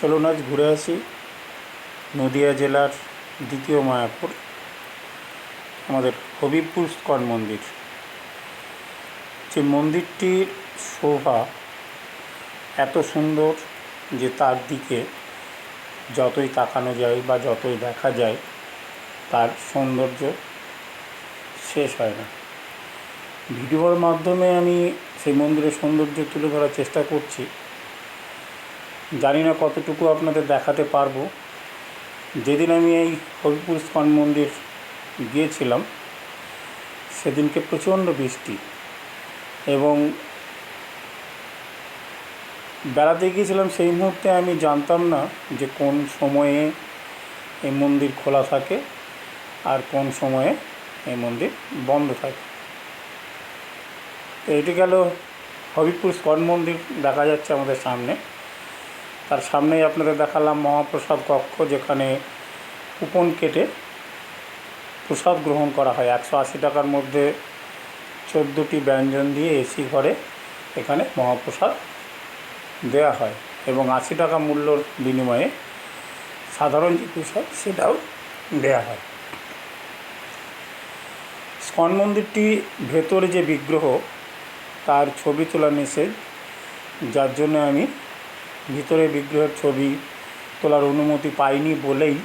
চলুন আজ ঘুরে আসি নদিয়া জেলার দ্বিতীয় মায়াপুর, আমাদের হবিবপুর স্কন মন্দির। যে মন্দিরটির শোভা এত সুন্দর যে তার দিকে যতই তাকানো যায় বা যতই দেখা যায়, তার সৌন্দর্য শেষ হয় না। ভিডিওর মাধ্যমে আমি সেই মন্দিরের সৌন্দর্য তুলে ধরার চেষ্টা করছি। জানি না কতটুকু আপনাদের দেখাতে পারব। যেদিন আমি এই হবিপুর স্কন মন্দির গিয়েছিলাম, সেদিনকে প্রচণ্ড বৃষ্টি এবং বেড়াতে গিয়েছিলাম সেই মুহূর্তে আমি জানতাম না যে কোন সময়ে এই মন্দির খোলা থাকে আর কোন সময়ে এই মন্দির বন্ধ থাকে। তো এটি গেল হবিপুর স্কন মন্দির, দেখা যাচ্ছে আমাদের সামনে। তার সামনেই আপনাদের দেখালাম মহাপ্রসাদ কক্ষ, যেখানে কুপন কেটে প্রসাদ গ্রহণ করা হয়। একশো আশি টাকার মধ্যে চোদ্দোটি ব্যঞ্জন দিয়ে এসি ঘরে এখানে মহাপ্রসাদ দেওয়া হয় এবং আশি টাকা মূল্যর বিনিময়ে সাধারণ যে প্রসাদ সেটাও দেওয়া হয়। স্কন মন্দিরটি ভেতরে যে বিগ্রহ, তার ছবি তোলা নিষেধ, যার জন্য আমি ভিতরে বিগ্রহের ছবি তোলার অনুমতি পাইনি বলেই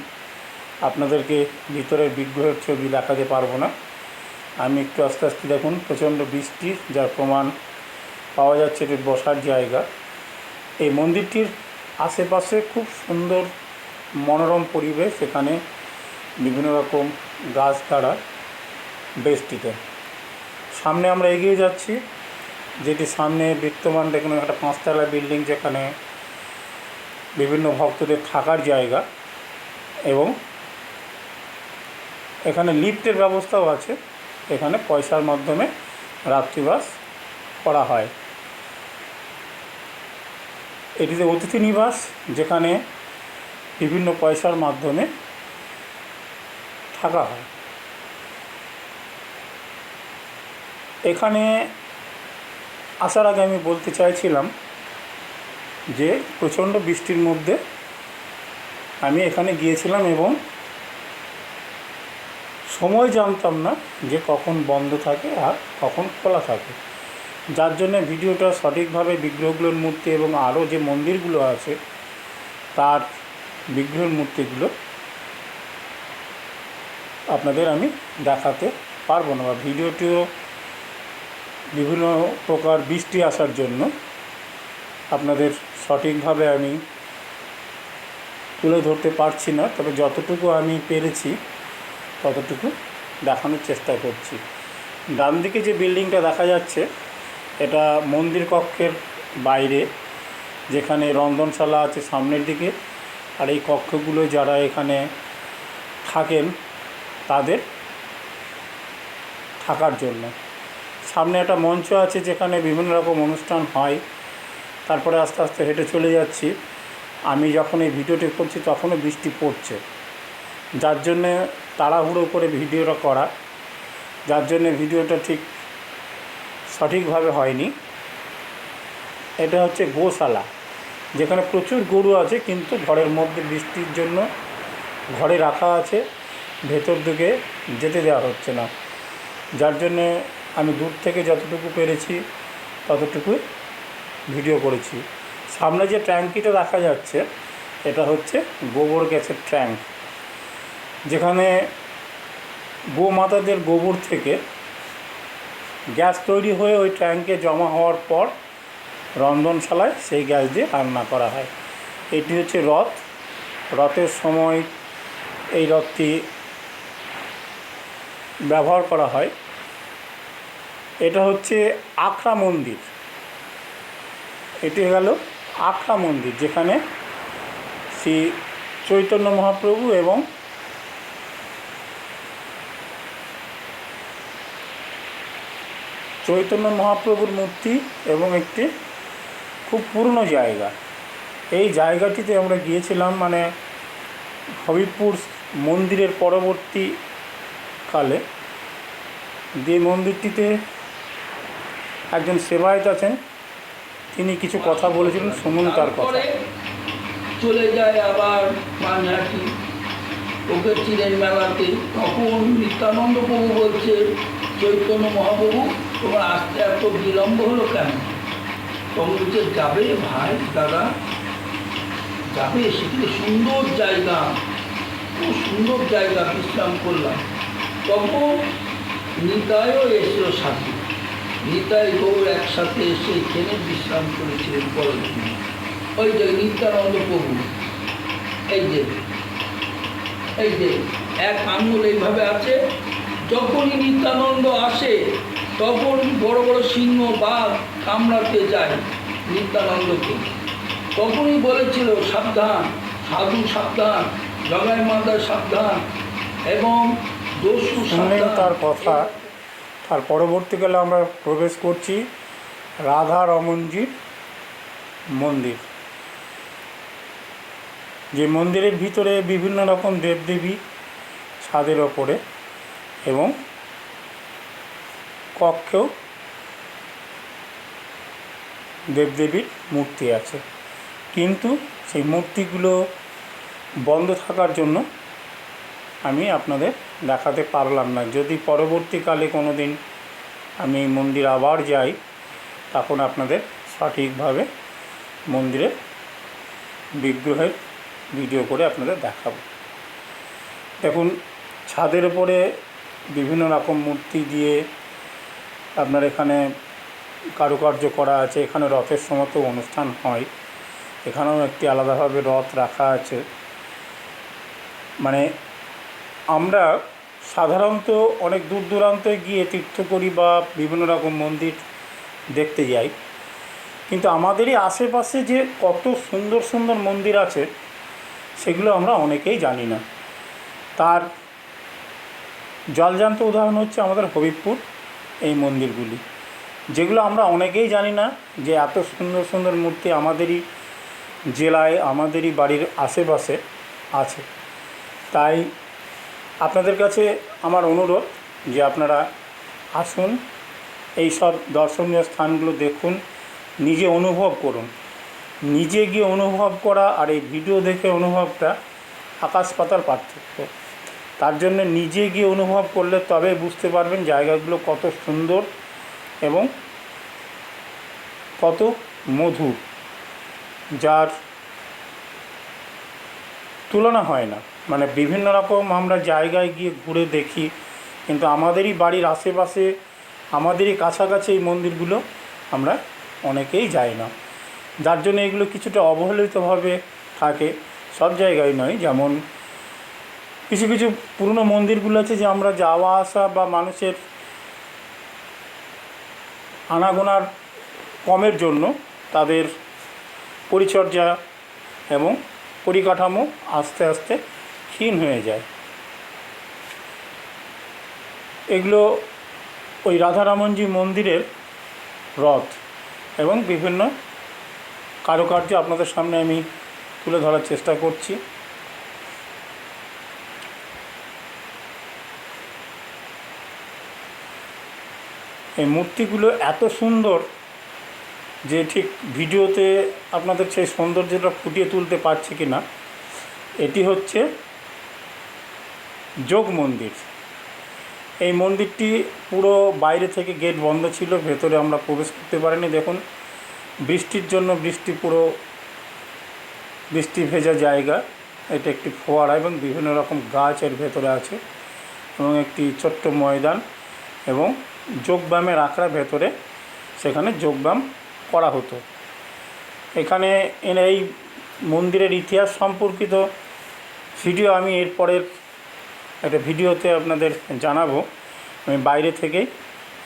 আপনাদেরকে ভিতরের বিগ্রহের ছবি দেখাতে পারব না। আমি একটু আস্তে আস্তে দেখুন, প্রচণ্ড বৃষ্টি, যার প্রমাণ পাওয়া যাচ্ছে এটি বসার জায়গা। এই মন্দিরটির আশেপাশে খুব সুন্দর মনোরম পরিবেশ, এখানে বিভিন্ন রকম গাছ দ্বারা বেষ্টিত। সামনে আমরা এগিয়ে যাচ্ছি, যেটি সামনে বিদ্যমান দেখুন, একটা পাঁচতলা বিল্ডিং যেখানে বিভিন্ন ভক্তদের থাকার জায়গা এবং এখানে লিফটের ব্যবস্থাও আছে। এখানে পয়সার মাধ্যমে রাত্রিবাস করা হয়। এটিতে অতিথি নিবাস, যেখানে বিভিন্ন পয়সার মাধ্যমে থাকা হয়। এখানে আসার আগে আমি বলতে চাইছিলাম যে প্রচণ্ড বৃষ্টির মধ্যে আমি এখানে গিয়েছিলাম এবং সময় জানতাম না যে কখন বন্ধ থাকে আর কখন খোলা থাকে। যার জন্য ভিডিওটা সঠিকভাবে বিগ্রহগুলোর মূর্তি এবং আরও যে মন্দিরগুলো আছে, তার বিগ্রহের মূর্তিগুলো আপনাদের আমি দেখাতে পারব না বা ভিডিওটিও বিভিন্ন প্রকার বৃষ্টি আসার জন্য আপনাদের সঠিকভাবে আমি তুলে ধরতে পারছি না, তবে যতটুকু আমি পেরেছি ততটুকু দেখানোর চেষ্টা করছি। ডান দিকে যে বিল্ডিংটা দেখা যাচ্ছে, এটা মন্দির কক্ষের বাইরে, যেখানে রন্ধনশালা আছে সামনের দিকে, আর এই কক্ষগুলো যারা এখানে থাকেন, তাদের থাকার জন্য। সামনে একটা মঞ্চ আছে যেখানে বিভিন্ন রকম অনুষ্ঠান হয়। তারপরে আস্তে আস্তে হেঁটে চলে যাচ্ছি। আমি যখন এই ভিডিওটি করছি তখনও বৃষ্টি পড়ছে। যার জন্যে তাড়াহুড়ো করে ভিডিওটা করা। যার জন্যে ভিডিওটা ঠিক সঠিকভাবে হয়নি। এটা হচ্ছে গোশালা। যেখানে প্রচুর গরু আছে, কিন্তু ঘরের মধ্যে বৃষ্টির জন্য ঘরে রাখা আছে। ভেতর দিকে যেতে দেওয়া হচ্ছে না। যার জন্যে আমি দূর থেকে যতটুকু পেরেছি ততটুকু ভিডিও করেছি। সামনে যে ট্যাঙ্কিটা দেখা যাচ্ছে, এটা হচ্ছে গোবর গ্যাসের ট্যাঙ্ক। যেখানে গোমাতাদের গোবর থেকে গ্যাস তৈরি হয়ে ওই ট্যাঙ্কে জমা হওয়ার পর রন্ধনশালায় সেই গ্যাস দিয়ে রান্না করা হয়। এটি হচ্ছে রথ। রথের সময় এই রথটি ব্যবহার করা হয়। এটা হচ্ছে আখড়া মন্দির। এটি গেল আখড়া মন্দির, যেখানে শ্রী চৈতন্য মহাপ্রভু এবং চৈতন্য মহাপ্রভুর মূর্তি এবং একটি খুব পুরনো জায়গা। এই জায়গাটিতে আমরা গিয়েছিলাম মানে হবিপুর মন্দিরের পরবর্তী কালে। যে মন্দিরটিতে একজন সেবায়ত আছেন তিনি কিছু কথা বলেছিলেন, শুনুন তার কথা। চলে যায় আবার পাঞ্জাটি ওকে চিনের মেলাতে তখন নিত্যানন্দ প্রভু বলছে, চৈতন্য মহাপ্রভু, তোমার আসতে এত বিলম্ব হলো কেন? তখন বলছে, যাবে ভাই, দাদা, যাবে, সেখানে সুন্দর জায়গা। খুব সুন্দর জায়গা, বিশ্রাম করলাম। তখন নিতাইও এসেছিল সাথে। নিতাই গৌর একসাথে এসে এখানে বিশ্রাম করেছিলেন পরের দিন ওই যে নিত্যানন্দ প্রভু। এই যে এই যে এক আঙুল এইভাবে আছে। যখনই নিত্যানন্দ আসে তখন বড় বড় সিংহ বাঘ কামড়াতে যায় নিত্যানন্দকে। তখনই বলেছিল সাবধান সাধু সাবধান জগাই মাতা সাবধান এবং দস্যু শুনলেন তার কথা। তার পরবর্তীকালে আমরা প্রবেশ করছি রাধা রমনজির মন্দির, যে মন্দিরের ভিতরে বিভিন্ন রকম দেবদেবী ছাদের ওপরে এবং কক্ষেও দেবদেবীর মূর্তি আছে। কিন্তু সেই মূর্তিগুলো বন্ধ থাকার জন্য আমি আপনাদের দেখাতে পারলাম না। যদি পরবর্তীকালে কোনো দিন আমি মন্দির আবার যাই, তখন আপনাদের সঠিকভাবে মন্দিরের বিগ্রহের ভিডিও করে আপনাদের দেখাবো। দেখুন, ছাদের উপরে বিভিন্ন রকম মূর্তি দিয়ে আপনার এখানে কারুকার্য করা আছে। এখানে রথের সময় তো অনুষ্ঠান হয়। এখানেও একটি আলাদাভাবে রথ রাখা আছে। মানে আমরা সাধারণত অনেক দূর দূরান্তে গিয়ে তীর্থ করি বা বিভিন্ন রকম মন্দির দেখতে যাই। কিন্তু আমাদেরই আশেপাশে যে কত সুন্দর সুন্দর মন্দির আছে, সেগুলো আমরা অনেকেই জানি না। তার জলজান্ত উদাহরণ হচ্ছে আমাদের হবিবপুর এই মন্দিরগুলি। যেগুলো আমরা অনেকেই জানি না যে এত সুন্দর সুন্দর মূর্তি আমাদেরই জেলায়, আমাদেরই বাড়ির আশেপাশে আছে। তাই আপনাদের কাছে আমার অনুরোধ যে আপনারা আসুন, এই সব দর্শনীয় স্থানগুলো দেখুন, নিজে অনুভব করুন। নিজে গিয়ে অনুভব করা আর এই ভিডিও দেখে অনুভবটা আকাশ পাতার পার্থক্য। তার জন্য নিজে গিয়ে অনুভব করলে তবে বুঝতে পারবেন জায়গাগুলো কত সুন্দর এবং কত মধুর, যার তুলনা হয় না। মানে বিভিন্ন রকম আমরা জায়গায় গিয়ে ঘুরে দেখি। কিন্তু আমাদেরই বাড়ির আশেপাশে, আমাদেরই কাছাকাছি এই মন্দিরগুলো আমরা অনেকেই যাই না। যার জন্য এগুলো কিছুটা অবহেলিতভাবে থাকে। সব জায়গায় নয়, যেমন কিছু কিছু পুরনো মন্দিরগুলো আছে যে আমরা যাওয়া আসা বা মানুষের আনাগোনার কমের জন্য তাদের পরিচর্যা এবং পরিকাঠামো আস্তে আস্তে ক্ষীণ হয়ে যায়। এগুলো ওই রাধারামনজি মন্দিরের রথ এবং বিভিন্ন কারুকার্য আপনাদের সামনে আমি তুলে ধরার চেষ্টা করছি। এই মূর্তিগুলো এত সুন্দর যে ঠিক ভিডিওতে আপনাদের সেই সৌন্দর্যটা ফুটিয়ে তুলতে পারছি কি না এটি হচ্ছে যোগ মন্দির। এই মন্দিরটি পুরো বাইরে থেকে গেট বন্ধ ছিল, ভেতরে আমরা প্রবেশ করতে পারিনি। দেখুন, বৃষ্টির জন্য বৃষ্টি পুরো বৃষ্টি ভেজা জায়গা। এটা একটি ফোয়ারা এবং বিভিন্ন রকম গাছ এর ভেতরে আছে এবং একটি ছোট্ট ময়দান এবং যোগব্যায়ামের আখড়া ভেতরে সেখানে যোগব্যায়াম করা হতো। এখানে এই মন্দিরের ইতিহাস সম্পর্কিত ভিডিও আমি এরপরের একটা ভিডিওতে আপনাদের জানাব। আমি বাইরে থেকেই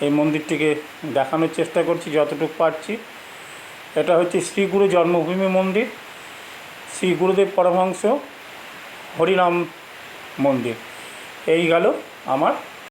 এই মন্দিরটিকে দেখানোর চেষ্টা করছি, যতটুকু পারছি। এটা হচ্ছে শ্রীগুরু জন্মভূমি মন্দির, শ্রী গুরুদেব পরমহংস হরিনাম মন্দির। এই গেল আমার